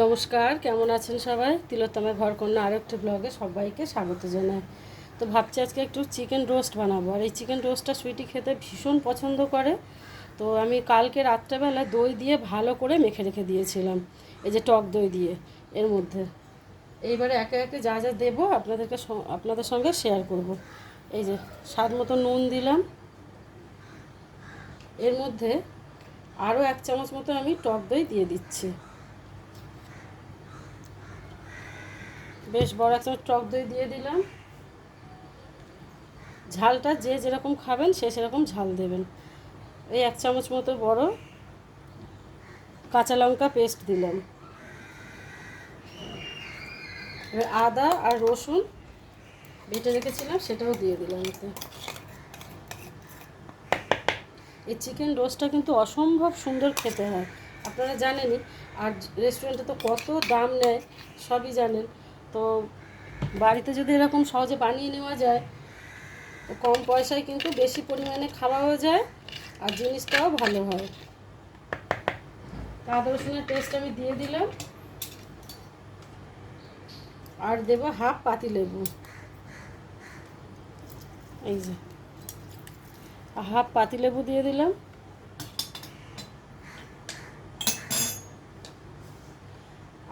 নমস্কার, কেমন আছেন সবাই? তিলোত্তমা ঘর কন্যা আরেকটি ব্লগে সবাইকে স্বাগত জানাই। তো ভাবছি আজকে একটু চিকেন রোস্ট বানাবো। আর এই চিকেন রোস্টটা সুইটি খেতে ভীষণ পছন্দ করে। তো আমি কালকে রাত্রেবেলা দই দিয়ে ভালো করে মেখে রেখে দিয়েছিলাম, এই যে টক দই দিয়ে, এর মধ্যে। এইবারে একে একে যা যা দেবো আপনাদেরকে আপনাদের সঙ্গে শেয়ার করব। এই যে স্বাদ মতো নুন দিলাম। এর মধ্যে আরও এক চামচ মতো আমি টক দই দিয়ে দিচ্ছি। বেশ বড় একটা টক দই দিয়ে দিলাম। ঝালটা যে যেরকম খাবেন, সে সেরকম ঝাল দেবেন। এই এক চামচ মতো বড় কাঁচা লঙ্কা পেস্ট দিলাম। আদা আর রসুন বেটে রেখেছিলাম, সেটাও দিয়ে দিলাম এতে। এই চিকেন রোস্টটা কিন্তু অসম্ভব সুন্দর খেতে হয়। আপনারা জানেনই, আর রেস্টুরেন্টে তো কত দাম নেয়, সবই জানেন। তো বাড়িতে যদি এরকম সহজে বানিয়ে নেওয়া যায়, তো কম পয়সায় কিন্তু বেশি পরিমাণে খাওয়াও যায় আর জিনিসটাও ভালো হয়। আদা রসুনের পেস্ট আমি দিয়ে দিলাম। আর দেবো হাফ পাতি লেবু। এই যে, হাফ পাতি লেবু দিয়ে দিলাম।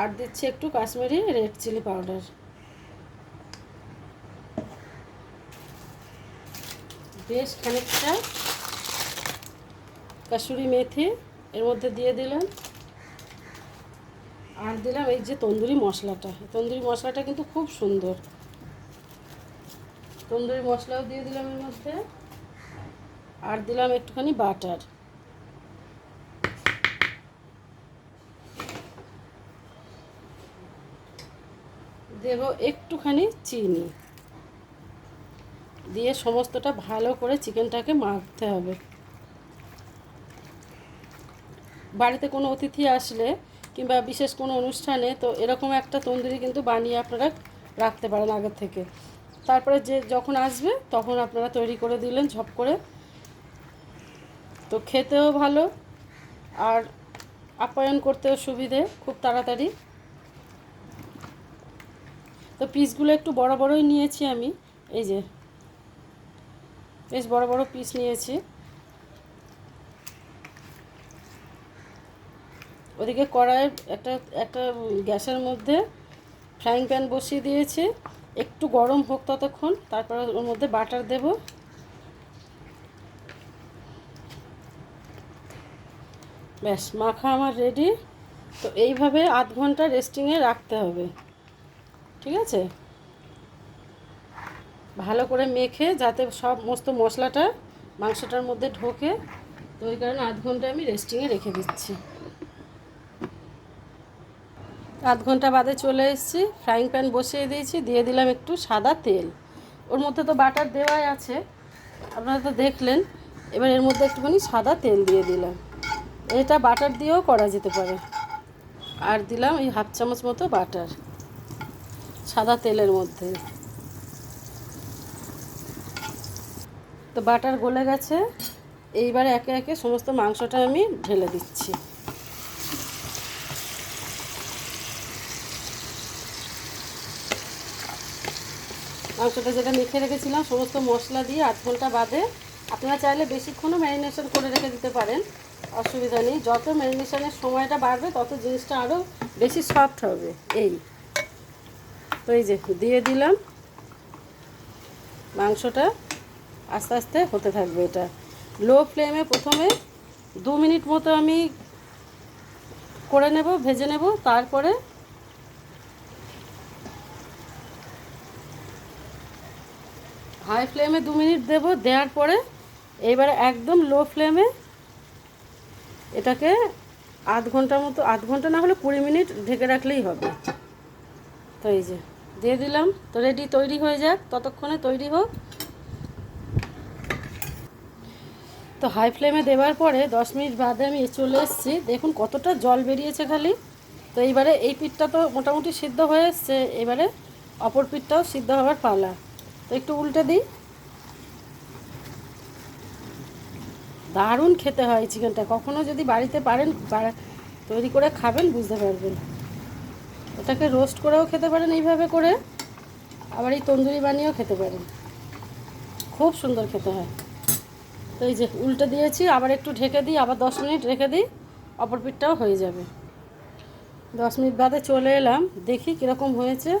আর দিচ্ছি একটু কাশ্মীরি রেড চিলি পাউডার। বেশ খানিকটা কাসুরি মেথি এর মধ্যে দিয়ে দিলাম। আর দিলাম এই যে তন্দুরি মশলাটা। তন্দুরি মশলাটা কিন্তু খুব সুন্দর। তন্দুরি মশলাও দিয়ে দিলাম এর মধ্যে। আর দিলাম একটুখানি বাটার। দেব একটুখানি চিনি। দিয়ে সমস্তটা ভালো করে চিকেনটাকে মাখতে হবে। বাড়িতে কোনো অতিথি আসলে কিংবা বিশেষ কোনো অনুষ্ঠানে তো এরকম একটা তন্দুরি কিন্তু বানিয়ে আপনারা রাখতে পারেন আগের থেকে। তারপরে যে যখন আসবে তখন আপনারা তৈরি করে দিলেন, ঝপ করে। তো খেতেও ভালো আর আপ্যায়ন করতেও সুবিধে, খুব তাড়াতাড়ি। তো পিসগুলো একটু বড় বড়ই নিয়েছি আমি। এই যে, বেশ বড় বড় পিস নিয়েছি। ওদিকে কড়াইয়ের একটা একটা গ্যাসের মধ্যে ফ্রাইং প্যান বসিয়ে দিয়েছি। একটু গরম হোক ততক্ষণ, তারপর ওর মধ্যে বাটার দেব। ব্যাস, মাখা আমার রেডি তো এইভাবে আধ ঘণ্টা রেস্টিংয়ে রাখতে হবে। ঠিক আছে? ভালো করে মেখে যাতে সব সমস্ত মশলাটা মাংসটার মধ্যে ঢোকে, তো ওই কারণে আধ ঘণ্টা আমি রেস্টিংয়ে রেখে দিচ্ছি। আধ ঘণ্টা বাদে চলে এসেছি ফ্রাইং প্যান বসিয়ে দিয়েছি, দিয়ে দিলাম একটু সাদা তেল। ওর মধ্যে তো বাটার দেওয়াই আছে, আপনারা তো দেখলেন, এবার এর মধ্যে একটুখানি সাদা তেল দিয়ে দিলাম। এটা বাটার দিয়েও করা যেতে পারে। আর দিলাম এই হাফ চামচ মতো বাটার সাদা তেলের মধ্যে। তো বাটার গলে গেছে। এইবার একে একে সমস্ত মাংসটা আমি ঢেলে দিচ্ছি। মাংসটা যেটা মেখে রেখেছিলাম, সমস্ত মশলা দিয়ে আধ ঘণ্টা বাদে। আপনারা চাইলে বেশিক্ষণও ম্যারিনেশন করে রেখে দিতে পারেন। অসুবিধা নেই। যত ম্যারিনেশনের সময়টা বাড়বে, তত জিনিসটা আরও বেশি সফট হবে। এই। তো এই যে দিয়ে দিলাম। মাংসটা আস্তে আস্তে হতে থাকবে এটা। লো ফ্লেমে প্রথমে দু মিনিট মতো আমি করে নেব, ভেজে নেব, তারপরে হাই ফ্লেমে দু মিনিট দেব, দেওয়ার পরে এবারে একদম লো ফ্লেমে এটাকে আধ ঘণ্টার মতো, আধ ঘণ্টা না হলে কুড়ি মিনিট ঢেকে রাখলেই হবে। তো এই যে দিয়ে দিলাম। তো রেডি তৈরি হয়ে যাক। ততক্ষণে তৈরি হোক। তো হাই ফ্লেমে দেওয়ার পরে দশ মিনিট বাদে আমি চলে এসেছি। দেখুন কতটা জল বেরিয়েছে খালি। তো এইবারে এই পিঠটা তো মোটামুটি সিদ্ধ হয়ে এসছে। এবারে অপর পিঠটাও সিদ্ধ হওয়ার পালা। তো একটু উল্টে দিই। দারুণ খেতে হয় চিকেনটা কখনো যদি বাড়িতে পারেন তৈরি করে খাবেন, বুঝতে পারবেন। এটাকে রোস্ট করেও খেতে পারেন এইভাবে করে। আবার এই তন্দুরি বানিয়েও খেতে পারেন। খুব সুন্দর খেতে হয়। তো এই যে উল্টে দিয়েছি, আবার একটু ঢেকে দিই, আবার দশ মিনিট রেখে দিই, অপর পিঠটাও হয়ে যাবে। দশ মিনিট বাদে চলে এলাম, দেখি কীরকম হয়েছে।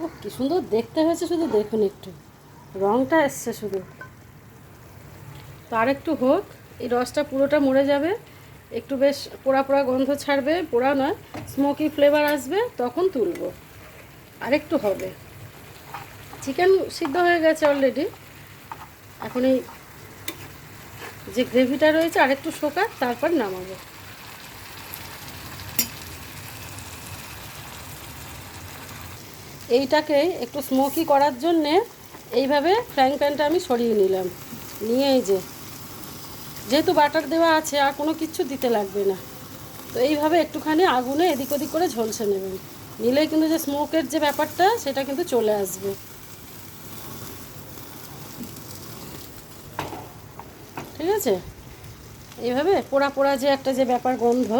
ও কী সুন্দর দেখতে হয়েছে শুধু, দেখুন একটু। রঙটা এসছে শুধু। তো আর একটু হোক, এই রসটা পুরোটা মরে যাবে। একটু বেশ পোড়া পোড়া গন্ধ ছাড়বে, পোড়া নয় স্মোকি ফ্লেভার আসবে, তখন তুলবো। আর একটু হবে। চিকেন সিদ্ধ হয়ে গেছে অলরেডি এখন এই যে গ্রেভিটা রয়েছে আর একটু শোকাক তারপর নামাবো। এইটাকে একটু স্মোকি করার জন্যে এইভাবে ফ্রাইং প্যানটা আমি সরিয়ে নিলাম। নিয়ে এই যে যেহেতু বাটার দেওয়া আছে, আর কোনো কিছু দিতে লাগবে না। তো এইভাবে একটুখানি আগুনে এদিক ওদিক করে ঝলসে নেবেন। নিলেই কিন্তু যে স্মোকের যে ব্যাপারটা, সেটা কিন্তু চলে আসবে। ঠিক আছে? এইভাবে পোড়া পোড়া যে একটা যে ব্যাপার গন্ধ,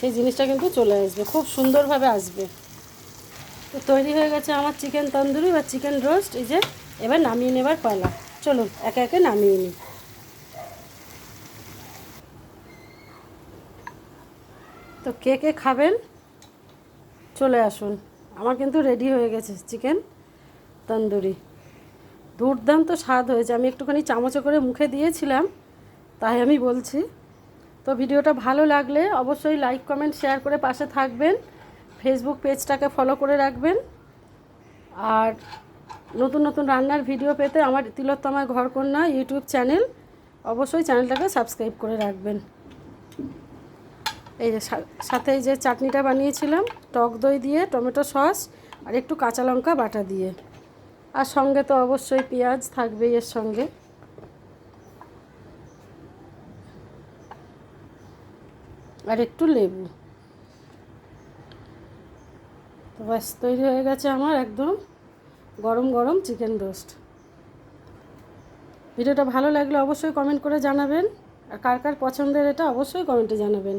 সেই জিনিসটা কিন্তু চলে আসবে। খুব সুন্দরভাবে আসবে। তো তৈরি হয়ে গেছে আমার চিকেন তন্দুরি বা চিকেন রোস্ট। এই যে, এবার নামিয়ে নেবার পালা। চলুন, একে একে নামিয়ে নিই। তো কে কে খাবেন? চলে আসুন। আমার কিন্তু রেডি হয়ে গেছে চিকেন তন্দুরি। দুর্দান্ত স্বাদ হয়েছে। আমি একটুখানি চামচে করে মুখে দিয়েছিলাম, তাই আমি বলছি। তো ভিডিওটা ভালো লাগলে অবশ্যই লাইক কমেন্ট শেয়ার করে পাশে থাকবেন। ফেসবুক পেজটাকে ফলো করে রাখবেন। আর নতুন নতুন রান্নার ভিডিও পেতে আমার তিলোত্তমায় ঘরকন্যা ইউটিউব চ্যানেল অবশ্যই চ্যানেলটাকে সাবস্ক্রাইব করে রাখবেন। এই যে সাথে যে চাটনিটা বানিয়েছিলাম, টক দই দিয়ে, টমেটো সস আর একটু কাঁচা লঙ্কা বাটা দিয়ে। আর সঙ্গে তো অবশ্যই পেঁয়াজ থাকবেই এর সঙ্গে। আর একটু লেবু। তো ব্যাস, তৈরি হয়ে গেছে আমার একদম গরম গরম চিকেন রোস্ট। ভিডিওটা ভালো লাগলে অবশ্যই কমেন্ট করে জানাবেন। আর কার কার পছন্দের এটা অবশ্যই কমেন্টে জানাবেন।